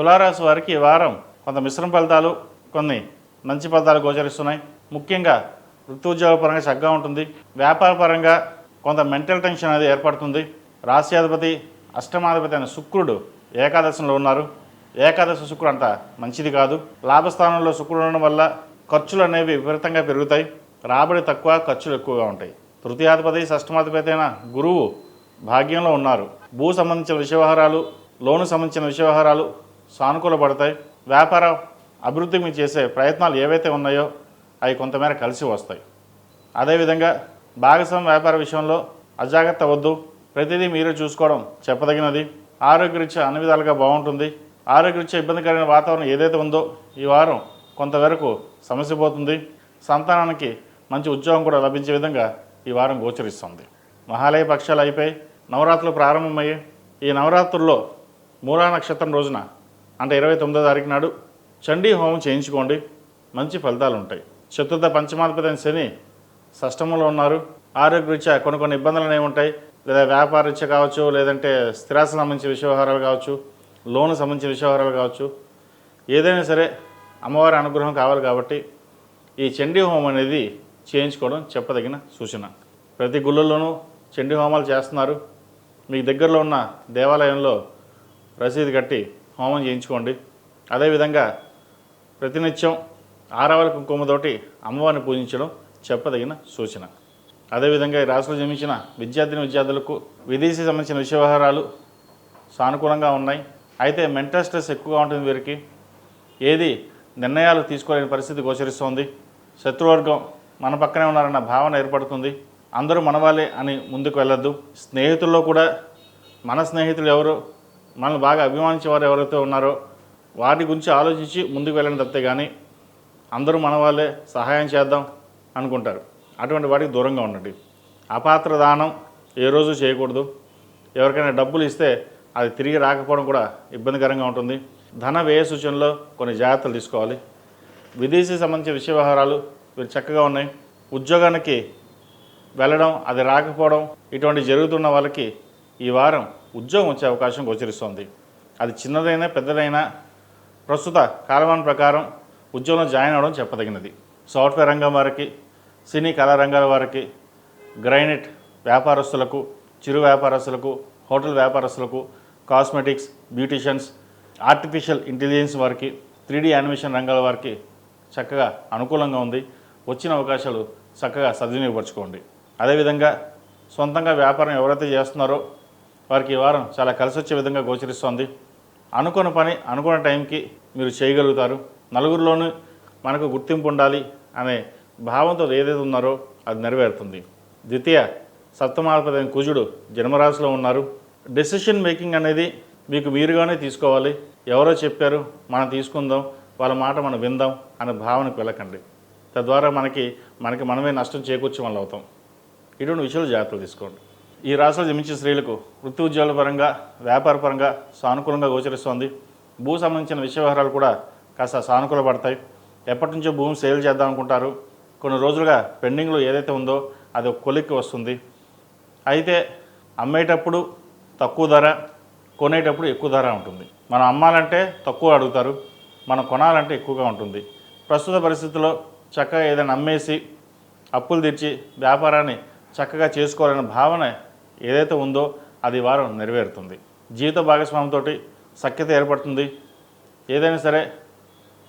తులారాశి వారికి ఈ వారం కొంత మిశ్రమ ఫలితాలు కొన్ని మంచి ఫలితాలు గోచరిస్తున్నాయి. ముఖ్యంగా వృత్తి పరంగా చక్కగా ఉంటుంది. వ్యాపార పరంగా కొంత మెంటల్ టెన్షన్ అనేది ఏర్పడుతుంది. రాశ్యాధిపతి అష్టమాధిపతి అయిన శుక్రుడు ఏకాదశంలో ఉన్నారు. ఏకాదశి శుక్రుడు అంత మంచిది కాదు. లాభస్థానంలో శుక్రుడు ఉండడం వల్ల ఖర్చులు అనేవి విపరీతంగా పెరుగుతాయి. రాబడి తక్కువ ఖర్చులు ఎక్కువగా ఉంటాయి. తృతీయాధిపతి షష్టమాధిపతి అయిన గురువు భాగ్యంలో ఉన్నారు. భూ సంబంధించిన విషయ లోను సంబంధించిన విషయ సానుకూలపడతాయి. సానుకూల పడతాయి వ్యాపార అభివృద్ధికి మీరు చేసే ప్రయత్నాలు ఏవైతే ఉన్నాయో అవి కొంతమేర కలిసి వస్తాయి. అదేవిధంగా భాగస్వామ్య వ్యాపార విషయంలో అజాగ్రత్త వద్దు. ప్రతిదీ మీరే చూసుకోవడం చెప్పదగినది. ఆరోగ్యరీత్యా అన్ని విధాలుగా బాగుంటుంది. ఆరోగ్యరీత్యా ఇబ్బందికరమైన వాతావరణం ఏదైతే ఉందో ఈ వారం కొంతవరకు సమస్య పోతుంది. సంతానానికి మంచి ఉద్యోగం కూడా లభించే విధంగా ఈ వారం గోచరిస్తుంది. మహాలయ పక్షాలు అయిపోయి నవరాత్రులు ప్రారంభమయ్యాయి. ఈ నవరాత్రుల్లో మూలా నక్షత్రం రోజున అంటే ఇరవై తొమ్మిదో తారీఖు నాడు చండీ హోమం చేయించుకోండి. మంచి ఫలితాలు ఉంటాయి. చతుర్థ పంచమాధిపతి శని సష్టమంలో ఉన్నారు. ఆరోగ్యరీత్యా కొన్ని కొన్ని ఇబ్బందులు అనేవి ఉంటాయి. లేదా వ్యాపార రీత్యా కావచ్చు లేదంటే స్థిరాస్తి సంబంధించిన విషయవహారాలు కావచ్చు లోన్ సంబంధించిన విషయవహారాలు కావచ్చు. ఏదైనా సరే అమ్మవారి అనుగ్రహం కావాలి కాబట్టి ఈ చండీ హోమం అనేది చేయించుకోవడం చెప్పదగిన సూచన. ప్రతి గుళ్ళల్లోనూ చండీ హోమాలు చేస్తున్నారు. మీకు దగ్గరలో ఉన్న దేవాలయంలో రసీదు కట్టి హోమం చేయించుకోండి. అదేవిధంగా ప్రతినిత్యం ఆరావల కుంకుమతోటి అమ్మవారిని పూజించడం చెప్పదగిన సూచన. అదేవిధంగా ఈ రాశిలో జన్మించిన విద్యార్థిని విద్యార్థులకు విదేశీ సంబంధించిన విషయ వ్యవహారాలు సానుకూలంగా ఉన్నాయి. అయితే మెంటల్ స్ట్రెస్ ఎక్కువగా ఉంటుంది వీరికి. ఏది నిర్ణయాలు తీసుకోలేని పరిస్థితి గోచరిస్తోంది. శత్రువర్గం మన పక్కనే ఉన్నారన్న భావన ఏర్పడుతుంది. అందరూ మనవాలే అని ముందుకు వెళ్ళొద్దు. స్నేహితుల్లో కూడా మన స్నేహితులు ఎవరు? మనల్ని బాగా అభిమానించేవారు ఎవరైతే ఉన్నారో వాటి గురించి ఆలోచించి ముందుకు వెళ్ళండి తప్పితే కానీ అందరూ మన వాళ్ళే సహాయం చేద్దాం అనుకుంటారు. అటువంటి వాటికి దూరంగా ఉండండి. అపాత్ర దానం ఏ రోజు చేయకూడదు. ఎవరికైనా డబ్బులు ఇస్తే అది తిరిగి రాకపోవడం కూడా ఇబ్బందికరంగా ఉంటుంది. ధన వ్యయ సూచనలో కొన్ని జాగ్రత్తలు తీసుకోవాలి. విదేశీ సంబంధించిన విషయ వ్యవహారాలు వీరు చక్కగా ఉన్నాయి. ఉద్యోగానికి వెళ్ళడం అది రాకపోవడం ఇటువంటి జరుగుతున్న వాళ్ళకి ఈ వారం ఉద్యోగం వచ్చే అవకాశం గోచరిస్తోంది. అది చిన్నదైనా పెద్దదైనా ప్రస్తుత కాలమాన ప్రకారం ఉద్యోగంలో జాయిన్ అవ్వడం చెప్పదగినది. సాఫ్ట్వేర్ రంగం వారికి సినీ కళా రంగాల వారికి గ్రైనైట్ వ్యాపారస్తులకు చిరు వ్యాపారస్తులకు హోటల్ వ్యాపారస్తులకు కాస్మెటిక్స్ బ్యూటిషియన్స్ ఆర్టిఫిషియల్ ఇంటెలిజెన్స్ వారికి త్రీడీ యానిమేషన్ రంగాల వారికి చక్కగా అనుకూలంగా ఉంది. వచ్చిన అవకాశాలు చక్కగా సద్వినియోగపరచుకోండి. అదేవిధంగా సొంతంగా వ్యాపారం ఎవరైతే చేస్తున్నారో వారికి ఈ వారం చాలా కలిసి వచ్చే విధంగా గోచరిస్తోంది. అనుకున్న పని అనుకున్న టైంకి మీరు చేయగలుగుతారు. నలుగురిలోనూ మనకు గుర్తింపు ఉండాలి అనే భావంతో ఏదైతే ఉన్నారో అది నెరవేరుతుంది. ద్వితీయ సప్తమాధిపతి కుజుడు జన్మరాశిలో ఉన్నారు. డెసిషన్ మేకింగ్ అనేది మీకు మీరుగానే తీసుకోవాలి. ఎవరో చెప్పారు మనం తీసుకుందాం వాళ్ళ మాట మనం విందాం అనే భావనకు వెళ్ళకండి. తద్వారా మనకి మనకి మనమే నష్టం చేకూర్చే వాళ్ళు అవుతాం. ఇటువంటి విషయాలు జాగ్రత్తలు తీసుకోండి. ఈ రాశిలో జమించిన స్త్రీలకు వృత్తి ఉద్యోగాల పరంగా వ్యాపార పరంగా సానుకూలంగా గోచరిస్తోంది. భూ సంబంధించిన విషయ వ్యవహారాలు కూడా కాస్త సానుకూల పడతాయి. ఎప్పటి నుంచో భూమి సేల్ చేద్దాం అనుకుంటారు. కొన్ని రోజులుగా పెండింగ్లో ఏదైతే ఉందో అది ఒక కొలిక్కి వస్తుంది. అయితే అమ్మేటప్పుడు తక్కువ ధర కొనేటప్పుడు ఎక్కువ ధర ఉంటుంది. మనం అమ్మాలంటే తక్కువ అడుగుతారు. మనం కొనాలంటే ఎక్కువగా ఉంటుంది. ప్రస్తుత పరిస్థితుల్లో చక్కగా ఏదైనా అమ్మేసి అప్పులు తెచ్చి వ్యాపారాన్ని చక్కగా చేసుకోవాలనే భావన ఏదైతే ఉందో అది వారం నెరవేరుతుంది. జీవిత భాగస్వామితో సఖ్యత ఏర్పడుతుంది. ఏదైనా సరే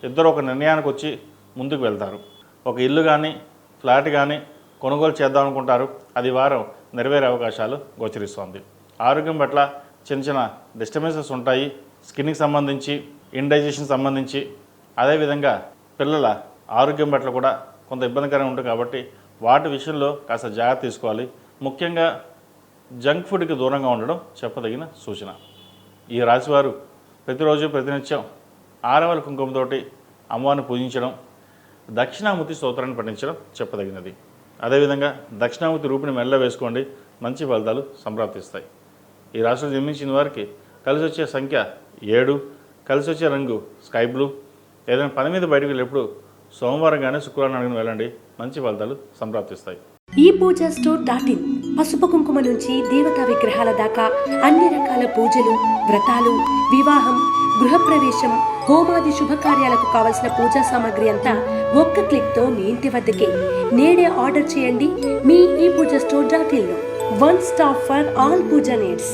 ఇద్దరు ఒక నిర్ణయానికి వచ్చి ముందుకు వెళ్తారు. ఒక ఇల్లు కానీ ఫ్లాట్ కానీ కొనుగోలు చేద్దాం అనుకుంటారు. అది వారం నెరవేరే అవకాశాలు గోచరిస్తోంది. ఆరోగ్యం పట్ల చిన్న చిన్న డిస్టర్బెన్సెస్ ఉంటాయి. స్కిన్కి సంబంధించి ఇండైజెషన్ సంబంధించి. అదేవిధంగా పిల్లల ఆరోగ్యం పట్ల కూడా కొంత ఇబ్బందికరంగా ఉంటుంది కాబట్టి వాటి విషయంలో కాస్త జాగ్రత్త తీసుకోవాలి. ముఖ్యంగా జంక్ ఫుడ్కి దూరంగా ఉండడం చెప్పదగిన సూచన. ఈ రాశివారు ప్రతిరోజు ప్రతినిత్యం ఆరవల కుంకుమతోటి అమ్మవారిని పూజించడం దక్షిణామూర్తి స్తోత్రాన్ని పఠించడం చెప్పదగినది. అదేవిధంగా దక్షిణామూర్తి రూపుని మెల్ల వేసుకోండి మంచి ఫలితాలు సంప్రాప్తిస్తాయి. ఈ రాశిలో జన్మించిన వారికి కలిసి వచ్చే సంఖ్య ఏడు కలిసి వచ్చే రంగు స్కై బ్లూ. ఏదైనా పని మీద బయటకు వెళ్ళేప్పుడు సోమవారం కానీ శుక్రవారం అడిగిన వెళ్ళండి మంచి ఫలితాలు సంప్రాప్తిస్తాయి. ఈ పూజ స్టోర్ డాట్ ఇన్ పసుపు కుంకుమ నుంచి దేవతా విగ్రహాల దాకా అన్ని రకాల పూజలు వ్రతాలు వివాహం గృహప్రవేశం హోమాది శుభకార్యాలకు కావలసిన పూజా సామాగ్రి అంతా ఒక్క క్లిక్తో మీ ఇంటి వద్దకే. నేడే ఆర్డర్ చేయండి మీ ఈ Pooja store dot in one stop for all pooja needs.